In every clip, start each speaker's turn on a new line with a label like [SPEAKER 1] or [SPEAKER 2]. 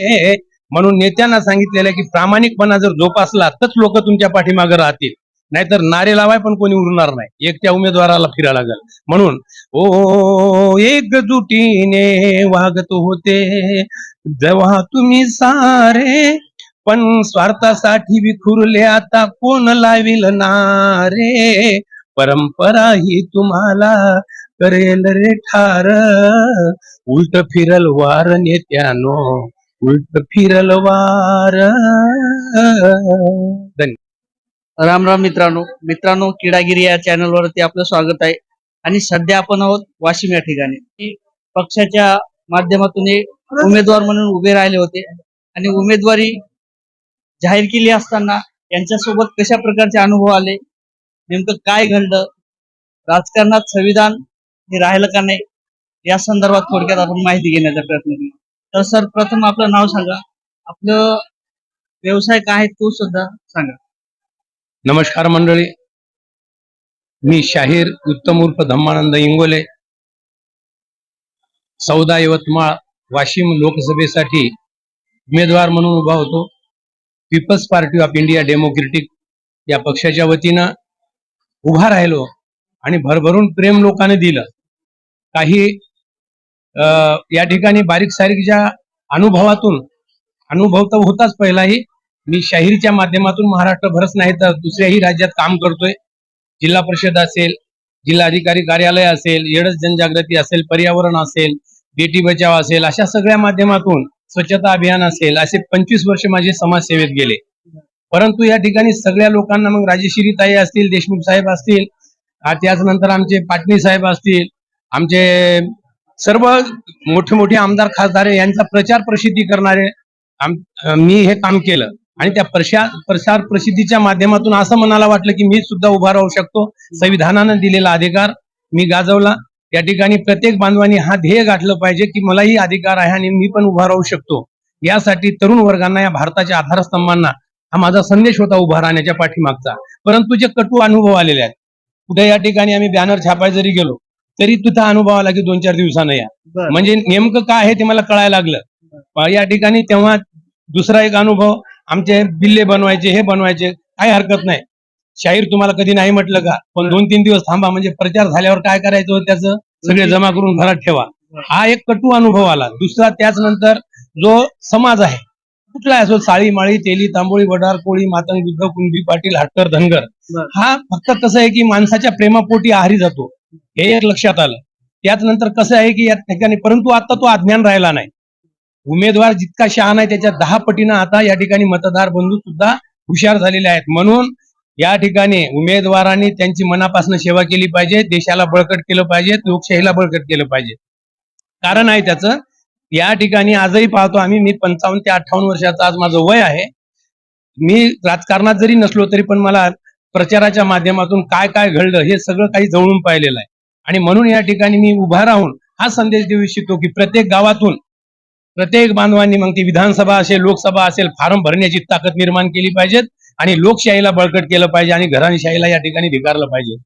[SPEAKER 1] हे म्हणून नेत्यांना सांगितलेलं आहे की प्रामाणिकपणा जर जोपासला तरच लोक तुमच्या पाठीमागे राहतील. नाहीतर नारे लावाय पण कोणी उरणार नाही. एक त्या उमेदवाराला फिरा लागल. म्हणून ओ एकजुटीने वागत होते. जेव्हा तुम्ही सारे पण स्वार्थासाठी विखुरले आता कोण लाविल नारे? परंपरा ही तुम्हाला करेल रे ठार. उलट फिरल वार नेत्यानो. उलट फिरल वार
[SPEAKER 2] राम राम मित्रांनो. मित्रांनो किडागिरी या चॅनल वरती आपलं स्वागत आहे. आणि सध्या आपण आहोत वाशिम या ठिकाणी. पक्षाच्या माध्यमातून उमेदवार म्हणून उभे राहिले होते. आणि उमेदवारी जाहीर केली असताना यांच्यासोबत कशा प्रकारचे अनुभव आले? नेमकं काय घडलं? राजकारणात संविधान हे राहिलं का नाही? या संदर्भात थोडक्यात आपण माहिती घेण्याचा प्रयत्न केला तर सर प्रथम आपलं नाव सांगा. आपलं व्यवसाय काय आहे तो सुद्धा सांगा.
[SPEAKER 1] नमस्कार मंडळी. मी शाहीर उत्तम उर्फ धम्मानंद इंगोले. सौदा यवतमाळ वाशिम लोकसभेसाठी उमेदवार म्हणून उभा होतो. People's party of India democratic या पक्षाच्या वतीनं उभा राहिलो आणि भरभरून प्रेम लोकांनी दिलं. काही या ठिकाणी बारीक सारीकच्या अनुभवातून अनुभव तर होताच पहिलाही. मी शाहीरच्या माध्यमातून महाराष्ट्रभरच नाही तर दुसऱ्याही राज्यात काम करतोय. जिल्हा परिषद असेल जिल्हा अधिकारी कार्यालय असेल येडच जनजागृती असेल पर्यावरण असेल बेटी बचाव असेल अशा सगळ्या माध्यमातून स्वच्छता अभियान असेल असे पंचवीस वर्ष माझे समाजसेवेत गेले. परंतु या ठिकाणी सगळ्या लोकांना मग राजेश्री ताई असतील देशमुख साहेब असतील त्याच नंतर आमचे पाटणी साहेब असतील आमचे सर्व मोठे मोठे आमदार खासदार यांचा प्रचार प्रसिद्धी करणारे मी हे काम केलं. आणि त्या प्रसार प्रसार प्रसिद्धीच्या माध्यमातून असं मनाला वाटलं की मी सुद्धा उभा राहू शकतो. संविधानानं दिलेला अधिकार मी गाजवला. या ठिकाणी प्रत्येक बांधवांनी हा ध्येय गाठलं पाहिजे की मलाही अधिकार आहे आणि मी पण उभा राहू शकतो. यासाठी तरुण वर्गांना या भारताच्या आधारस्तंभांना हा माझा संदेश होता उभा राहण्याच्या पाठीमागचा. परंतु जे कटू अनुभव आलेले आहेत. कुठे या ठिकाणी आम्ही बॅनर छापाय जरी गेलो तरी तिथं अनुभव आला की दोन चार दिवसानं या. म्हणजे नेमकं काय आहे ते मला कळायला लागलं. या ठिकाणी तेव्हा दुसरा एक अनुभव आमचे बिल्ले बनवायचे हे बनवायचे काही हरकत नाही. शाहीर तुम्हाला कधी नाही म्हटलं का? पण दोन तीन दिवस थांबा म्हणजे प्रचार झाल्यावर काय करायचं त्याचं? सगळे जमा करून घरात ठेवा. हा एक कटू अनुभव आला. दुसरा त्याच नंतर जो समाज आहे कुठला असो साळी माळी तेली तांबोळी वडार कोळी मातंग बुद्ध कुंभी पाटील हटकर धनगर. हा फक्त कसं आहे की माणसाच्या प्रेमापोटी आहारी जातो. हे एक लक्षात आलं. त्याच नंतर कसं आहे की या ठिकाणी परंतु आता तो अज्ञान राहिला नाही. उमेदवार जितका शहाण आहे त्याच्या दहा पटीनं आता या ठिकाणी मतदार बंधू सुद्धा हुशार झालेले आहेत. म्हणून या ठिकाणी उमेदवारांनी त्यांची मनापासून सेवा केली पाहिजे देशाला बळकट केलं पाहिजे लोकशाहीला बळकट केलं पाहिजे. कारण आहे त्याचं या ठिकाणी आजही पाहतो आम्ही मी पंचावन्न ते अठ्ठावन्न वर्षाचा आज माझं वय आहे. मी राजकारणात जरी नसलो तरी पण मला प्रचाराच्या माध्यमातून काय काय घडलं हे सगळं काही जवळून पाहिलेलं आहे. आणि म्हणून या ठिकाणी मी उभा राहून हा संदेश देऊ इच्छितो की प्रत्येक गावातून प्रत्येक बांधवांनी मग ती विधानसभा असेल लोकसभा असेल फॉर्म भरण्याची ताकद निर्माण केली पाहिजेत आणि लोकशाहीला बळकट केलं पाहिजे आणि घराणीशाहीला या ठिकाणी धिकारलं पाहिजे.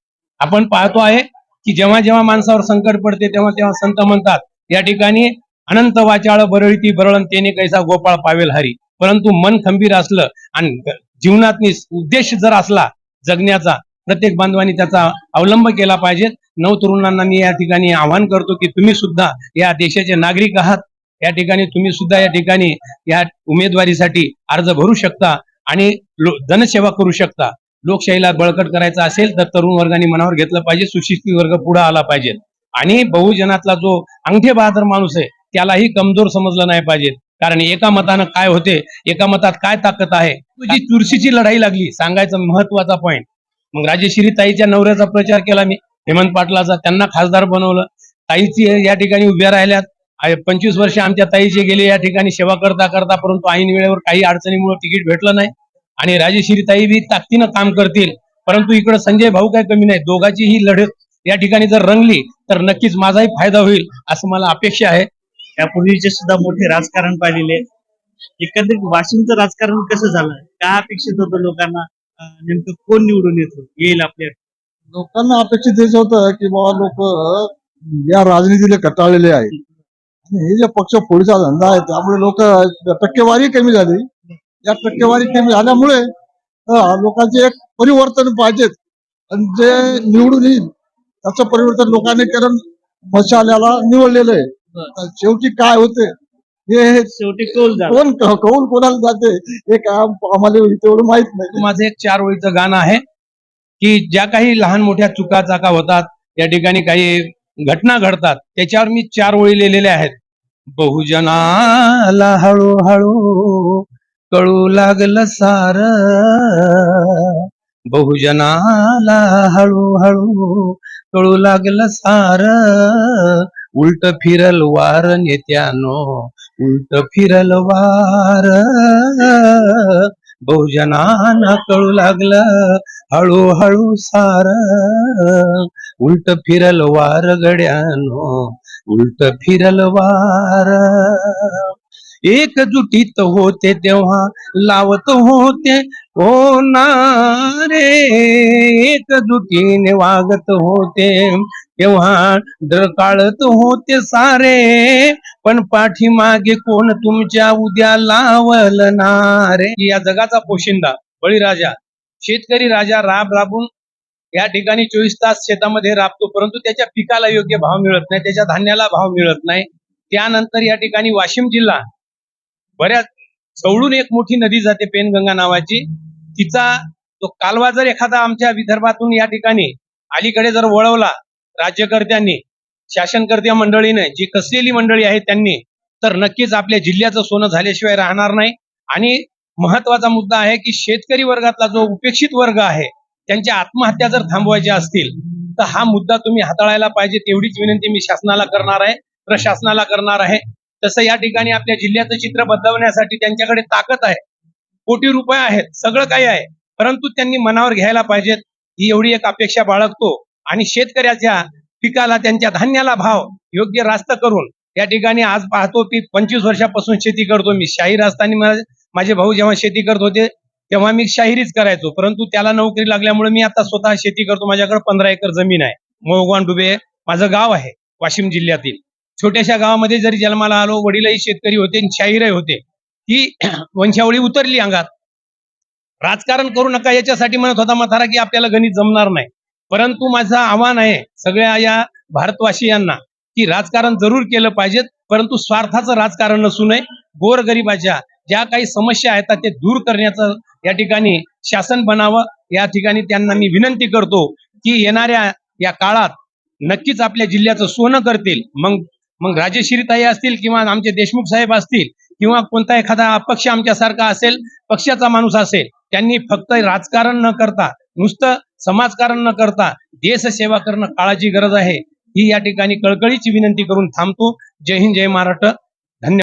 [SPEAKER 1] आपण पाहतो आहे की जेव्हा जेव्हा माणसावर संकट पडते तेव्हा तेव्हा संत म्हणतात या ठिकाणी अनंत वाचाळ बरळीती बरळण तेने कैसा गोपाळ पावेल हरी. परंतु मन खंबीर असलं आणि ग- जीवनात उद्देश जर असला जगण्याचा प्रत्येक बांधवांनी त्याचा अवलंब केला पाहिजे. नऊ तरुणांना मी या ठिकाणी आवाहन करतो की तुम्ही सुद्धा या देशाचे नागरिक आहात. या ठिकाणी तुम्ही सुद्धा या ठिकाणी या उमेदवारीसाठी अर्ज भरू शकता आणि लो- जनसेवा करू शकता. लोकशाहीला बळकट करायचं असेल तर तरुण वर्गाने मनावर घेतलं पाहिजे सुशिक्षित वर्ग पुढे आला पाहिजे. आणि बहुजनातला जो अंगठे बहादर माणूस आहे त्यालाही कमजोर समजलं नाही पाहिजे. कारण एका मतानं काय होते एका मतात काय ताकद आहे? जी चुरशीची लढाई लागली सांगायचं महत्त्वाचा पॉईंट मग राजेश्री ताईच्या नवऱ्याचा प्रचार केला मी. हेमंत पाटलाचा त्यांना खासदार बनवलं. ताईची या ठिकाणी उभ्या राहिल्यात. पंचवीस वर्ष आमच्या ताईचे गेले या ठिकाणी सेवा करता करता परंतु ऐन वेळेवर काही अडचणीमुळे तिकीट भेटलं नाही. आणि राजेश्री ताई बी ताकदीनं काम करतील. परंतु इकडे संजय भाऊ काय कमी नाही दोघांची ही लढत या ठिकाणी जर रंगली तर नक्कीच माझाही फायदा होईल असं मला अपेक्षा आहे.
[SPEAKER 2] यापूर्वीचे सुद्धा मोठे राजकारण पाहिलेले एकंदरीत वाशिमचं राजकारण कसं झालं? काय अपेक्षित होतं लोकांना? नेमकं कोण निवडून येतो? येईल आपल्या
[SPEAKER 3] लोकांना अपेक्षित हेच होतं की बाबा लोक या राजनीतीला कटाळलेले आहेत. हे जे पक्ष फोडीचा धंदा आहे त्यामुळे लोक टक्केवारी कमी झाली. या टक्केवारी कमी झाल्यामुळे लोकांचे एक परिवर्तन पाहिजेत. आणि जे निवडून येईल त्याचं परिवर्तन लोकांनी करून मशाल्याला निवडलेलं आहे. शेवटी काय होते हे हे
[SPEAKER 2] शेवटी कौल झाला
[SPEAKER 3] कोण कौल कोणाला जाते हे काय आम- आम्हाला तेवढं माहीत नाही.
[SPEAKER 1] माझं एक चार ओळीचं गाणं आहे की ज्या काही लहान मोठ्या चुका चाका होतात या ठिकाणी काही घटना घडतात त्याच्यावर मी चार ओळी लिहिलेल्या आहेत. बहुजनाला हळूहळू कळू लागलं सार. बहुजनाला हळूहळू कळू लागलं सार. उलट फिरल वार नेत्यानो उलट फिरल वार. बहुजनांना कळू लागलं हळूहळू सार. उलट फिरल वार गड्यानो उलट फिरल वार. एकजुटीत होते तेव्हा लावत होते हो नारे एकजुटीने वागत होते. तेव्हा डकाळत होते सारे पण पाठीमागे कोण तुमच्या उद्या लावलणार या जगाचा पोशिंदा बळीराजा. शेतकरी राजा राब राबून या ठिकाणी चोवीस तास शेतामध्ये राबतो परंतु त्याच्या पिकाला योग्य भाव मिळत नाही त्याच्या धान्याला भाव मिळत नाही. त्यानंतर या ठिकाणी वाशिम जिल्हा बऱ्याच जवळून एक मोठी नदी जाते पेनगंगा नावाची. तिचा तो कालवा जर एखादा आमच्या विदर्भातून या ठिकाणी अलीकडे जर वळवला राज्यकर्त्यांनी शासनकर्त्या मंडळीने जी कसलेली मंडळी आहे त्यांनी तर नक्कीच आपल्या जिल्ह्याचं सोनं झाल्याशिवाय राहणार नाही. आणि महत्त्वाचा मुद्दा आहे की शेतकरी वर्गातला जो उपेक्षित वर्ग आहे त्यांच्या आत्महत्या जर थांबवायच्या असतील तर हा मुद्दा तुम्ही हाताळायला पाहिजे तेवढीच विनंती मी शासनाला करणार आहे प्रशासनाला करणार आहे. तसं या ठिकाणी आपल्या जिल्ह्याचं चित्र बदलवण्यासाठी त्यांच्याकडे ताकद आहे. कोटी रुपये आहेत सगळं काही आहे. परंतु त्यांनी मनावर घ्यायला पाहिजेत. ही एवढी एक अपेक्षा बाळगतो. आणि शेतकऱ्याच्या पिकाला त्यांच्या धान्याला भाव योग्य रास्त करून या ठिकाणी आज पाहतो की पंचवीस वर्षापासून शेती करतो मी. शाहीर असताना माझे भाऊ जेव्हा शेती करत होते तेव्हा मी शाहिरीच करायचो. परंतु त्याला नोकरी लागल्यामुळे मी आता स्वतः शेती करतो. माझ्याकडे पंधरा एकर जमीन आहे. मोहगवान डुबे माझं गाव आहे वाशिम जिल्ह्यातील. छोट्याशा गावामध्ये जरी जन्माला आलो वडीलही शेतकरी होते आणि शाहीरही होते ही वंशावळी उतरली अंगात. राजकारण करू नका याच्यासाठी म्हणत होता मथारा की आपल्याला गणित जमणार नाही. परंतु माझं आव्हान आहे सगळ्या या भारतवासियांना की राजकारण जरूर केलं पाहिजेत परंतु स्वार्थाचं राजकारण नसू नये. गोरगरिबाच्या ज्या काही समस्या आहेत ते दूर करण्याचं या ठिकाणी शासन बनावं. या ठिकाणी त्यांना मी विनंती करतो की येणाऱ्या या काळात नक्कीच आपल्या जिल्ह्याचं सोनं करतील. मग मग राजेश्रीताई असतील किंवा आमचे देशमुख साहेब असतील किंवा कोणता एखादा अपक्ष आमच्यासारखा असेल पक्षाचा माणूस असेल त्यांनी फक्त राजकारण न करता नुसतं समाजकारण न करता देशसेवा करणं काळाची गरज आहे. ही या ठिकाणी कळकळीची विनंती करून थांबतो. जय हिंद जय महाराष्ट्र.